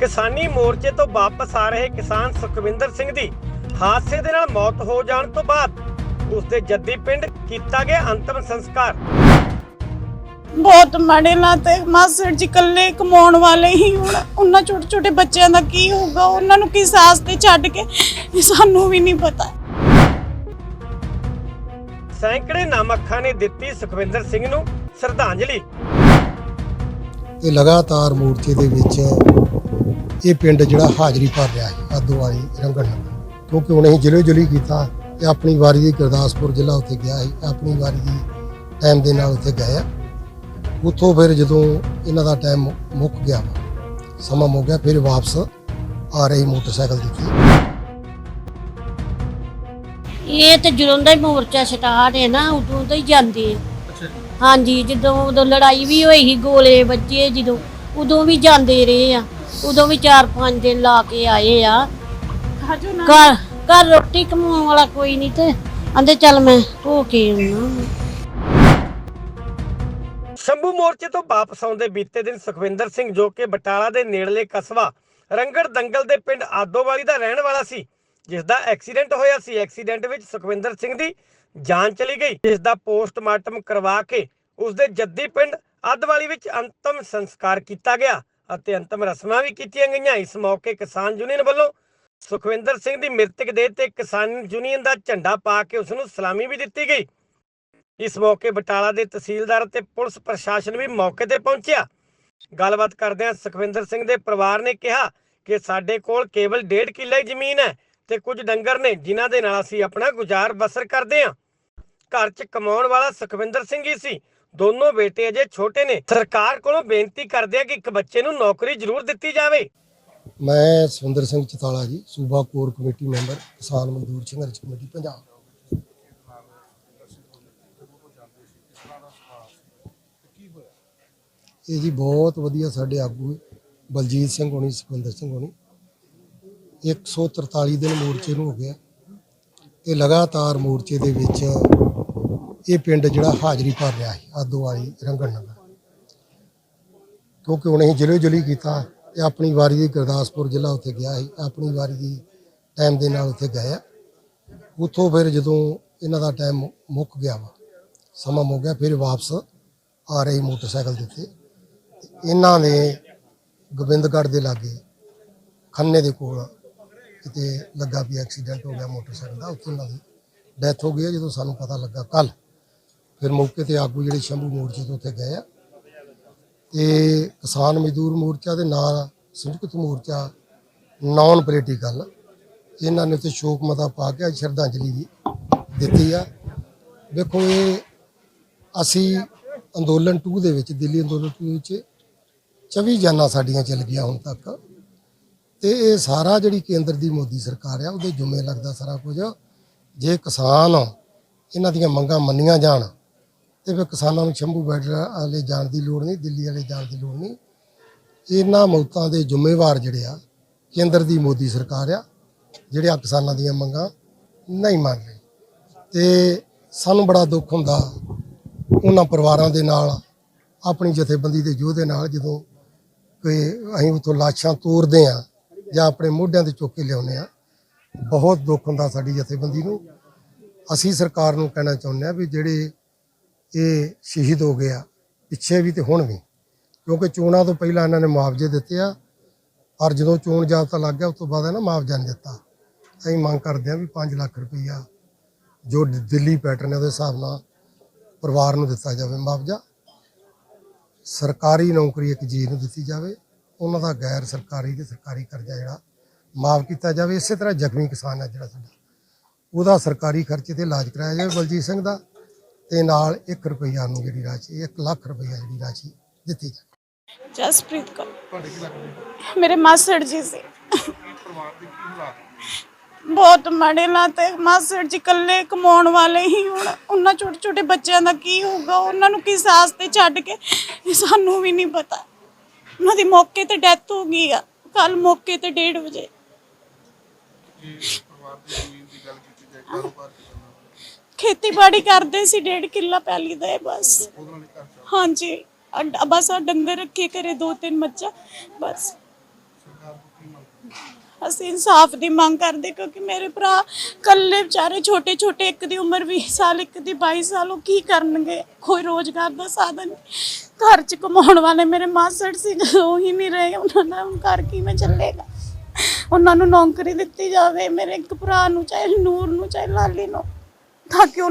ਕਿਸਾਨੀ ਮੋਰਚੇ ਤੋਂ ਵਾਪਸ ਆ ਰਹੇ ਕਿਸਾਨ ਸੁਖਵਿੰਦਰ ਸਿੰਘ ਦੀ ਹਾਦਸੇ ਦੇ ਨਾਲ ਮੌਤ ਹੋ ਜਾਣ ਤੋਂ ਬਾਅਦ ਉਸ ਦੇ ਜੱਦੀ ਪਿੰਡ ਕੀਤਾ ਗਿਆ ਅੰਤਮ ਸੰਸਕਾਰ। ਬਹੁਤ ਮਾੜੇ ਲਾਤੇ ਮਾਸੜ ਜੀ ਇਕੱਲੇ ਕਮਾਉਣ ਵਾਲੇ ਹੀ ਹੁਣ ਉਹਨਾਂ ਛੋਟੇ ਛੋਟੇ ਬੱਚਿਆਂ ਦਾ ਕੀ ਹੋਊਗਾ? ਉਹਨਾਂ ਨੂੰ ਕਿਸ ਆਸ ਤੇ ਛੱਡ ਕੇ ਇਹ ਸਾਨੂੰ ਵੀ ਨਹੀਂ ਪਤਾ। ਸੈਂਕੜੇ ਨਾਮ ਅੱਖਾਂ ਨੇ ਦਿੱਤੀ ਸੁਖਵਿੰਦਰ ਸਿੰਘ ਨੂੰ ਸ਼ਰਧਾਂਜਲੀ। ਇਹ ਲਗਾਤਾਰ ਮੋਰਚੇ ਦੇ ਵਿੱਚ ਇਹ ਪਿੰਡ ਜਿਹੜਾ ਹਾਜ਼ਰੀ ਭਰ ਰਿਹਾ ਹੈ ਆਦੋਵਾਲੀ ਰੰਗਣ ਨਗਰ ਕਿਉਂਕਿ ਉਹਨੇ ਜ਼ਿਲ੍ਹੇ ਜੁਲੀ ਕੀਤਾ ਤੇ ਆਪਣੀ ਵਾਰੀ ਦੀ ਗੁਰਦਾਸਪੁਰ ਜ਼ਿਲ੍ਹਾ ਉੱਥੇ ਗਿਆ ਸੀ ਆਪਣੀ ਵਾਰੀ ਦੀ ਟਾਈਮ ਦੇ ਨਾਲ ਉੱਥੇ ਗਏ ਆ। ਉੱਥੋਂ ਫਿਰ ਜਦੋਂ ਇਹਨਾਂ ਦਾ ਟਾਈਮ ਮੁੱਕ ਗਿਆ ਸਮਾਂ ਮੁੱਕ ਗਿਆ ਫਿਰ ਵਾਪਸ ਆ ਰਹੀ ਮੋਟਰਸਾਈਕਲ ਦਿੱਤੀ ਇਹ ਤੇ ਜਦੋਂ ਦਾ ਹੀ ਮੋਰਚਾ ਸਟਾਰਟ ਹੈ ਨਾ ਉਦੋਂ ਤੋਂ ਹੀ ਜਾਂਦੇ ਹਾਂਜੀ ਜਦੋਂ ਉਦੋਂ ਲੜਾਈ ਵੀ ਹੋਈ ਸੀ ਗੋਲੇ ਵੱਜੇ ਜਦੋਂ ਉਦੋਂ ਵੀ ਜਾਂਦੇ ਰਹੇ ਆ। ਉਦੋਂ ਵੀ 4-5 ਦਿਨ ਲਾ ਕੇ ਆਏ ਆ। ਘਰ ਘਰ ਰੋਟੀ ਕਮਾਉਣ ਵਾਲਾ ਕੋਈ ਨਹੀਂ ਤੇ ਆਂਦੇ ਚੱਲ ਮੈਂ ਹੋ ਕੇ ਆਉਣਾ। ਸ਼ੰਭੂ ਮੋਰਚੇ ਤੋਂ ਵਾਪਸ ਆਉਂਦੇ ਬੀਤੇ ਦਿਨ ਸੁਖਵਿੰਦਰ ਸਿੰਘ ਜੋ ਕਿ ਬਟਾਲਾ ਦੇ ਨੇੜਲੇ ਕਸਬਾ ਰੰਗੜ ਦੰਗਲ ਦੇ ਪਿੰਡ ਆਦੋਵਾਲੀ ਦਾ ਰਹਿਣ ਵਾਲਾ ਸੀ ਜਿਸ ਦਾ ਐਕਸੀਡੈਂਟ ਹੋਇਆ ਸੀ। ਐਕਸੀਡੈਂਟ ਵਿੱਚ ਸੁਖਵਿੰਦਰ ਸਿੰਘ ਦੀ ਜਾਨ ਚਲੀ ਗਈ ਜਿਸ ਦਾ ਪੋਸਟਮਾਰਟਮ ਕਰਵਾ ਕੇ ਉਸ ਦੇ ਜੱਦੀ ਪਿੰਡ ਆਦਵਾਲੀ ਵਿੱਚ ਅੰਤਮ ਸੰਸਕਾਰ ਕੀਤਾ ਗਿਆ। ਅਤੇ ਅੰਤਮ ਰਸਮਾਂ ਵੀ ਕੀਤੀਆਂ ਗਈਆਂ। ਇਸ ਮੌਕੇ ਕਿਸਾਨ ਯੂਨੀਅਨ ਵੱਲੋਂ ਸੁਖਵਿੰਦਰ ਸਿੰਘ ਦੀ ਮ੍ਰਿਤਕ ਦੇਹ ਤੇ ਕਿਸਾਨ ਯੂਨੀਅਨ ਦਾ ਝੰਡਾ ਪਾ ਕੇ ਉਸ ਨੂੰ ਸਲਾਮੀ ਵੀ ਦਿੱਤੀ ਗਈ। ਇਸ ਮੌਕੇ ਬਟਾਲਾ ਦੇ ਤਹਿਸੀਲਦਾਰ ਅਤੇ ਪੁਲਿਸ ਪ੍ਰਸ਼ਾਸਨ ਵੀ ਮੌਕੇ ਤੇ ਪਹੁੰਚਿਆ। ਗੱਲਬਾਤ ਕਰਦਿਆਂ ਸੁਖਵਿੰਦਰ ਸਿੰਘ ਦੇ ਪਰਿਵਾਰ ਨੇ ਕਿਹਾ ਕਿ ਸਾਡੇ ਕੋਲ ਕੇਵਲ 1.5 ਕਿੱਲਾ ਜ਼ਮੀਨ ਹੈ ਤੇ ਕੁਝ ਡੰਗਰ ਨੇ, ਜਿਨ੍ਹਾਂ ਦੇ ਨਾਲ ਅਸੀਂ ਆਪਣਾ ਗੁਜ਼ਾਰ ਬਸਰ ਕਰਦੇ ਹਾਂ। ਘਰ 'ਚ ਕਮਾਉਣ ਵਾਲਾ ਸੁਖਵਿੰਦਰ ਸਿੰਘ ਹੀ ਸੀ। ਦੋਨੋਂ ਬੇਟੇ ਅਜੇ ਛੋਟੇ ਨੇ। ਸਰਕਾਰ ਕੋਲੋਂ ਬੇਨਤੀ ਕਰਦੇ ਆ ਕਿ ਇੱਕ ਬੱਚੇ ਨੂੰ ਨੌਕਰੀ ਜ਼ਰੂਰ ਦਿੱਤੀ ਜਾਵੇ। ਮੈਂ ਸੁੰਦਰ ਸਿੰਘ ਚਤਾਲਾ ਜੀ, ਸੂਬਾ ਕੋਰ ਕਮੇਟੀ ਮੈਂਬਰ, ਕਿਸਾਨ ਮਜ਼ਦੂਰ ਸੰਘਰਸ਼ ਕਮੇਟੀ, ਪੰਜਾਬ। ਇਹ ਜੀ ਬਹੁਤ ਵਧੀਆ ਸਾਡੇ ਆਗੂ ਬਲਜੀਤ ਸਿੰਘ ਹੋਣੀ, ਸੁਖਵਿੰਦਰ ਸਿੰਘ ਹੋਣੀ। 143 ਦਿਨ ਮੋਰਚੇ ਨੂੰ ਹੋ ਗਿਆ। ਤੇ ਲਗਾਤਾਰ ਮੋਰਚੇ ਦੇ ਵਿੱਚ ਇਹ ਪਿੰਡ ਜਿਹੜਾ ਹਾਜ਼ਰੀ ਭਰ ਰਿਹਾ ਸੀ ਆਦੋਵਾਲੀ ਰੰਗਣ ਨਗਰ। ਕਿਉਂਕਿ ਉਹਨੇ ਜ਼ਿਲ੍ਹੇ ਜੁਲੀ ਕੀਤਾ ਤੇ ਆਪਣੀ ਵਾਰੀ ਦੀ ਗੁਰਦਾਸਪੁਰ ਜ਼ਿਲ੍ਹਾ ਉੱਥੇ ਗਿਆ ਸੀ ਆਪਣੀ ਵਾਰੀ ਦੀ ਟਾਈਮ ਦੇ ਨਾਲ ਉੱਥੇ ਗਏ ਉੱਥੋਂ ਫਿਰ ਜਦੋਂ ਇਹਨਾਂ ਦਾ ਟਾਈਮ ਮੁੱਕ ਗਿਆ ਵਾ, ਸਮਾਂ ਮੁੱਕ ਗਿਆ, ਫਿਰ ਵਾਪਸ ਆ ਰਹੀ ਮੋਟਰਸਾਈਕਲ ਦੇ ਉੱਤੇ। ਇਹਨਾਂ ਨੇ ਗੋਬਿੰਦਗੜ੍ਹ ਦੇ ਲਾਗੇ ਖੰਨੇ ਦੇ ਕੋਲ ਕਿਤੇ ਲੱਗਾ ਵੀ ਐਕਸੀਡੈਂਟ ਹੋ ਗਿਆ ਮੋਟਰਸਾਈਕਲ ਦਾ, ਉੱਥੇ ਉਹਨਾਂ ਦੀ ਡੈਥ ਹੋ ਗਈ ਜਦੋਂ ਸਾਨੂੰ ਪਤਾ ਲੱਗਾ ਕੱਲ ਫਿਰ ਮੌਕੇ ਤੇ ਆਗੂ ਜਿਹੜੇ ਸ਼ੰਭੂ ਮੋਰਚੇ ਤੋਂ ਉੱਥੇ ਗਏ ਆ। ਤੇ ਕਿਸਾਨ ਮਜ਼ਦੂਰ ਮੋਰਚਾ ਦੇ ਨਾਲ ਸੰਯੁਕਤ ਮੋਰਚਾ ਨਾਨ ਪੋਲੀਟੀਕਲ ਇਹਨਾਂ ਨੇ ਤੇ ਸ਼ੋਕ ਮਤਾ ਪਾ ਕੇ ਅੱਜ ਸ਼ਰਧਾਂਜਲੀ ਵੀ ਦਿੱਤੀ ਆ। ਵੇਖੋ ਇਹ ਅਸੀਂ ਅੰਦੋਲਨ 2 ਦੇ ਵਿੱਚ, ਦਿੱਲੀ ਅੰਦੋਲਨ 2 ਵਿੱਚ 24 ਜਾਨਾਂ ਸਾਡੀਆਂ ਚੱਲ ਗਈਆਂ ਹੁਣ ਤੱਕ। ਤੇ ਇਹ ਸਾਰਾ ਜਿਹੜੀ ਕੇਂਦਰ ਦੀ ਮੋਦੀ ਸਰਕਾਰ ਆ, ਉਹਦੇ ਜੁਮੇ ਲੱਗਦਾ ਸਾਰਾ ਕੁਝ। ਜੇ ਕਿਸਾਨ ਇਹਨਾਂ ਦੀਆਂ ਮੰਗਾਂ ਮੰਨੀਆਂ ਜਾਣ ਤੇ ਫਿਰ ਕਿਸਾਨਾਂ ਨੂੰ ਸ਼ੰਭੂ ਬਾਰਡਰ ਵਾਲੇ ਜਾਣ ਦੀ ਲੋੜ ਨਹੀਂ, ਦਿੱਲੀ ਵਾਲੇ ਜਾਣ ਦੀ ਲੋੜ ਨਹੀਂ। ਇਹਨਾਂ ਮੌਤਾਂ ਦੇ ਜ਼ਿੰਮੇਵਾਰ ਜਿਹੜੇ ਆ, ਕੇਂਦਰ ਦੀ ਮੋਦੀ ਸਰਕਾਰ ਆ ਜਿਹੜੇ ਆ ਕਿਸਾਨਾਂ ਦੀਆਂ ਮੰਗਾਂ ਨਹੀਂ ਮੰਨ ਰਹੇ। ਤੇ ਸਾਨੂੰ ਬੜਾ ਦੁੱਖ ਹੁੰਦਾ ਉਹਨਾਂ ਪਰਿਵਾਰਾਂ ਦੇ ਨਾਲ, ਆਪਣੀ ਜਥੇਬੰਦੀ ਦੇ ਯੋਧੇ ਨਾਲ, ਜਦੋਂ ਕੋਈ ਅਸੀਂ ਉਥੋਂ ਲਾਸ਼ਾਂ ਤੋਰਦੇ ਆ ਜਾਂ ਆਪਣੇ ਮੋਢਿਆਂ ਤੇ ਚੁੱਕ ਕੇ ਲਿਆਉਂਦੇ ਆ ਬਹੁਤ ਦੁੱਖ ਹੁੰਦਾ ਸਾਡੀ ਜਥੇਬੰਦੀ ਨੂੰ। ਅਸੀਂ ਸਰਕਾਰ ਨੂੰ ਕਹਿਣਾ ਚਾਹੁੰਦੇ ਆ ਵੀ ਜਿਹੜੇ ਇਹ ਸ਼ਹੀਦ ਹੋ ਗਿਆ। ਪਿੱਛੇ ਵੀ ਤੇ ਹੁਣ ਵੀ। ਕਿਉਂਕਿ ਚੋਣਾਂ ਤੋਂ ਪਹਿਲਾਂ ਇਹਨਾਂ ਨੇ ਮੁਆਵਜ਼ੇ ਦਿੱਤੇ ਆ। ਪਰ ਜਦੋਂ ਚੋਣ ਜਾਬਤਾ ਲੱਗ ਗਿਆ, ਉਸ ਤੋਂ ਬਾਅਦ ਇਹਨਾਂ ਮੁਆਵਜ਼ਾ ਨਹੀਂ ਦਿੱਤਾ। ਅਸੀਂ ਮੰਗ ਕਰਦੇ ਆ ਵੀ 5 ਲੱਖ ਰੁਪਈਆ ਜੋ ਦਿੱਲੀ ਪੈਟਰਨ ਹੈ, ਉਹਦੇ ਹਿਸਾਬ ਨਾਲ ਪਰਿਵਾਰ ਨੂੰ ਦਿੱਤਾ ਜਾਵੇ ਮੁਆਵਜ਼ਾ। ਸਰਕਾਰੀ ਨੌਕਰੀ ਇੱਕ ਜੀ ਨੂੰ ਦਿੱਤੀ ਜਾਵੇ। ਉਹਨਾਂ ਦਾ ਗੈਰ ਸਰਕਾਰੀ ਤੇ ਸਰਕਾਰੀ ਕਰਜ਼ਾ ਜਿਹੜਾ ਮਾਫ ਕੀਤਾ ਜਾਵੇ। ਇਸੇ ਤਰ੍ਹਾਂ ਜ਼ਖਮੀ ਕਿਸਾਨ ਹੈ ਜਿਹੜਾ ਸਾਡਾ। ਉਹਦਾ ਸਰਕਾਰੀ ਖਰਚੇ ਤੇ ਇਲਾਜ ਕਰਾਇਆ ਜਾਵੇ ਬਲਜੀਤ ਸਿੰਘ ਦਾ। ਤੇ ਨਾਲ 1 ਰੁਪਈਆ ਨੂੰ ਜਿਹੜੀ ਰਾਸ਼ੀ 1 ਲੱਖ ਰੁਪਈਆ ਜਿਹੜੀ ਰਾਸ਼ੀ ਦਿੱਤੀ ਜਾਵੇ। ਜਸਪ੍ਰੀਤ ਕੌਰ। ਮੇਰੇ ਮਾਸੜ ਜੀ ਸੀ। ਬਹੁਤ ਮਾੜੇ ਲਾਤੇ ਮਾਸੜ ਜੀ ਇਕੱਲੇ ਕਮਾਉਣ ਵਾਲੇ ਹੀ ਹੁਣ ਉਹਨਾਂ ਛੋਟੇ ਛੋਟੇ ਬੱਚਿਆਂ ਦਾ ਕੀ ਹੋਊਗਾ? ਉਹਨਾਂ ਨੂੰ ਕਿਸ ਆਸ ਤੇ ਛੱਡ ਕੇ? ਇਹ ਸਾਨੂੰ ਵੀ ਨਹੀਂ ਪਤਾ। ਉਹਨਾਂ ਦੀ ਮੌਕੇ ਤੇ ਡੈਥ ਹੋ ਗਈ ਆ। ਕੱਲ ਮੌਕੇ ਤੇ 1:30 ਵਜੇ। ਖੇਤੀਬਾੜੀ ਕਰਦੇ ਸੀ, ਡੇਢ ਕਿੱਲਾ ਪੈਲੀ ਦਾ ਹੈ ਬਸ। ਹਾਂਜੀ, ਅੱਡ- ਬਸ ਆ ਡੰਗਰ ਰੱਖੇ ਘਰੇ ਦੋ ਤਿੰਨ ਮੱਝਾਂ, ਬਸ। ਅਸੀਂ ਇਨਸਾਫ ਦੀ ਮੰਗ ਕਰਦੇ ਕਿਉਂਕਿ ਮੇਰੇ ਭਰਾ ਕੱਲੇ ਵਿਚਾਰੇ ਛੋਟੇ ਛੋਟੇ, ਇੱਕ ਦੀ ਉਮਰ 20 ਸਾਲ, ਇੱਕ ਦੀ 22 ਸਾਲ, ਉਹ ਕੀ ਕਰਨਗੇ? ਕੋਈ ਰੋਜ਼ਗਾਰ ਦਾ ਸਾਧਨ ਨਹੀਂ। ਘਰ 'ਚ ਕਮਾਉਣ ਵਾਲੇ ਮੇਰੇ ਮਾਸੜ ਸੀ ਜਦੋਂ ਉਹ ਹੀ ਨਹੀਂ ਰਹੇ, ਉਹਨਾਂ ਦਾ ਹੁਣ ਘਰ ਕਿਵੇਂ ਚੱਲੇਗਾ? ਉਹਨਾਂ ਨੂੰ ਨੌਕਰੀ ਦਿੱਤੀ ਜਾਵੇ, ਮੇਰੇ ਇੱਕ ਭਰਾ ਨੂੰ, ਚਾਹੇ ਨੂਰ ਨੂੰ, ਚਾਹੇ ਲਾਲੀ ਨੂੰ। ਤਾਂ ਕਿ ਉਹ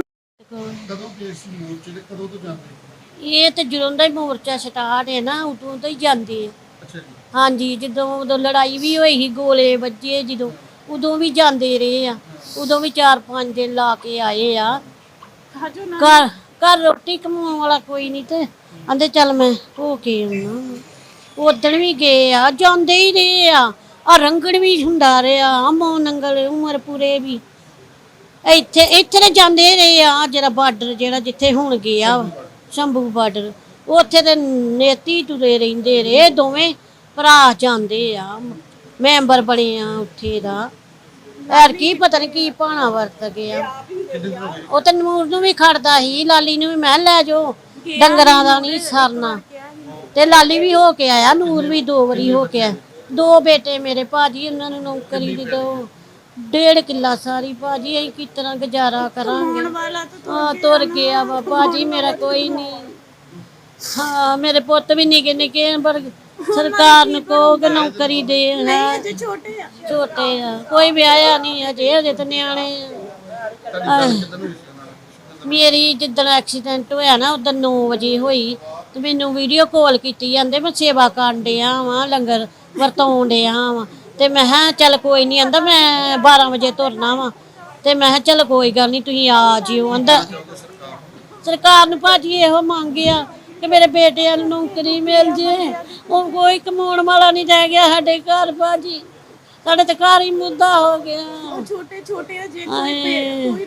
ਕਦੋਂ ਗਏ ਸੀ ਮੋਰਚੇ ਤੇ ਕਦੋਂ ਤੋਂ ਜਾਂਦੇ? ਇਹ ਤੇ ਜਦੋਂ ਦਾ ਹੀ ਮੋਰਚਾ ਸਟਾਰਟ ਹੈ ਨਾ ਉਦੋਂ ਤੋਂ ਹੀ ਜਾਂਦੇ ਆ। ਅੱਛਾ ਜੀ। ਹਾਂਜੀ ਜਦੋਂ ਉਦੋਂ ਲੜਾਈ ਵੀ ਹੋਈ ਸੀ ਗੋਲੇ ਵੱਜੇ ਜਦੋਂ ਉਦੋਂ ਵੀ ਜਾਂਦੇ ਰਹੇ ਆ। ਉਦੋਂ ਵੀ 4-5 ਦਿਨ ਲਾ ਕੇ ਆਏ ਆ। ਘਰ ਘਰ ਰੋਟੀ ਕਮਾਉਣ ਵਾਲਾ ਕੋਈ ਨਹੀਂ ਤੇ ਆਂਦੇ ਚੱਲ ਮੈਂ ਹੋ ਕੇ ਆਉਣਾ। ਉਦਣ ਵੀ ਗਏ ਆ ਜਾਂਦੇ ਹੀ ਰਹੇ ਆ। ਆ ਰੰਗੜ ਵੀ ਹੁੰਦਾ ਰਿਹਾ ਅਮੋ ਨੰਗਲ ਉਮਰ ਪੂਰੇ ਵੀ। ਇੱਥੇ ਇੱਥੇ ਤੇ ਜਾਂਦੇ ਰਹੇ ਆ ਜਿਹੜਾ ਬਾਰਡਰ ਜਿਹੜਾ ਜਿੱਥੇ ਹੁਣ ਗਿਆ ਸ਼ੰਭੂ ਬਾਰਡਰ, ਉੱਥੇ ਤੇ ਨੇਤੀ ਤੁਰੇ ਰਹਿੰਦੇ ਰਹੇ ਦੋਵੇਂ ਭਰਾ ਜਾਂਦੇ ਆ, ਮੈਂਬਰ ਬਣੇ ਆ ਉੱਥੇ ਦਾ। ਐਰ ਕੀ ਪਤਾ ਨਹੀਂ ਕੀ ਭਾਣਾ ਵਰਤ ਗਿਆ। ਉਹ ਤੇ ਨੂਰ ਨੂੰ ਵੀ ਖੜਦਾ ਸੀ, ਲਾਲੀ ਨੂੰ ਵੀ ਮੈਂ ਲੈ ਜਾਓ, ਡੰਗਰਾਂ ਦਾ ਨਹੀਂ ਸਰਨਾ। ਤੇ ਲਾਲੀ ਵੀ ਹੋ ਕੇ ਆਇਆ, ਨੂਰ ਵੀ ਦੋ ਵਾਰੀ ਹੋ ਕੇ ਆਇਆ। ਦੋ ਬੇਟੇ ਮੇਰੇ ਭਾਜੀ, ਉਹਨਾਂ ਨੂੰ ਨੌਕਰੀ ਦੀ ਦੋ। ਡੇਢ ਕਿੱਲਾ ਸਾਰੀ ਭਾਜੀ ਅਸੀਂ ਕਿਸ ਤਰ੍ਹਾਂ ਗੁਜ਼ਾਰਾ ਕਰਾਂਗੇ? ਹਾਂ ਤੁਰ ਗਿਆ ਵਾ। ਭਾਜੀ ਮੇਰਾ ਕੋਈ ਨਹੀਂ। ਹਾਂ ਮੇਰੇ ਪੁੱਤ ਵੀ ਨਿੱਕੇ ਨਿੱਕੇ ਪਰ ਸਰਕਾਰ ਨੂੰ ਕਹੋ ਕਿ ਨੌਕਰੀ ਦੇ ਹੈ? ਅਜੇ ਛੋਟੇ ਆ। ਛੋਟੇ ਆ। ਕੋਈ ਵਿਆਹਿਆ ਨਹੀਂ ਅਜੇ ਅਜੇ ਤਾਂ ਨਿਆਣੇ ਆ। ਮੇਰੀ ਜਿੱਦਣ ਐਕਸੀਡੈਂਟ ਹੋਇਆ ਨਾ ਉਦੋਂ 9 ਵਜੇ ਹੋਈ ਤੇ ਮੈਨੂੰ ਵੀਡੀਓ ਕਾਲ ਕੀਤੀ ਜਾਂਦੇ ਮੈਂ ਸੇਵਾ ਕਰਨ ਡਿਆ ਵਾਂ ਲੰਗਰ ਵਰਤਾਉਣ ਡਿਆ ਵਾਂ। ਤੇ ਮੈਂ ਕਿਹਾ ਚੱਲ ਕੋਈ ਨਹੀਂ ਆਂਦਾ ਮੈਂ 12 ਵਜੇ ਤੁਰਨਾ ਵਾਂ। ਤੇ ਮੈਂ ਕਿਹਾ ਚੱਲ ਕੋਈ ਗੱਲ ਨਹੀਂ ਤੁਸੀਂ ਆ ਜਿਓ। ਆਂਦਾ ਸਰਕਾਰ ਨੂੰ ਭਾਜੀ ਇਹੋ ਮੰਗਿਆ ਕਿ ਮੇਰੇ ਬੇਟਿਆਂ ਨੂੰ ਨੌਕਰੀ ਮਿਲ ਜੇ। ਉਹ ਕੋਈ ਕਮਾਉਣ ਵਾਲਾ ਨਹੀਂ ਰਹਿ ਗਿਆ ਸਾਡੇ ਘਰ ਭਾਜੀ। ਸਾਡੇ ਤੇ ਘਰ ਹੀ ਮੁੱਦਾ ਹੋ ਗਿਆ। ਛੋਟੇ ਛੋਟੇ ਅਜੇ ਹਾਏ। ਕੋਈ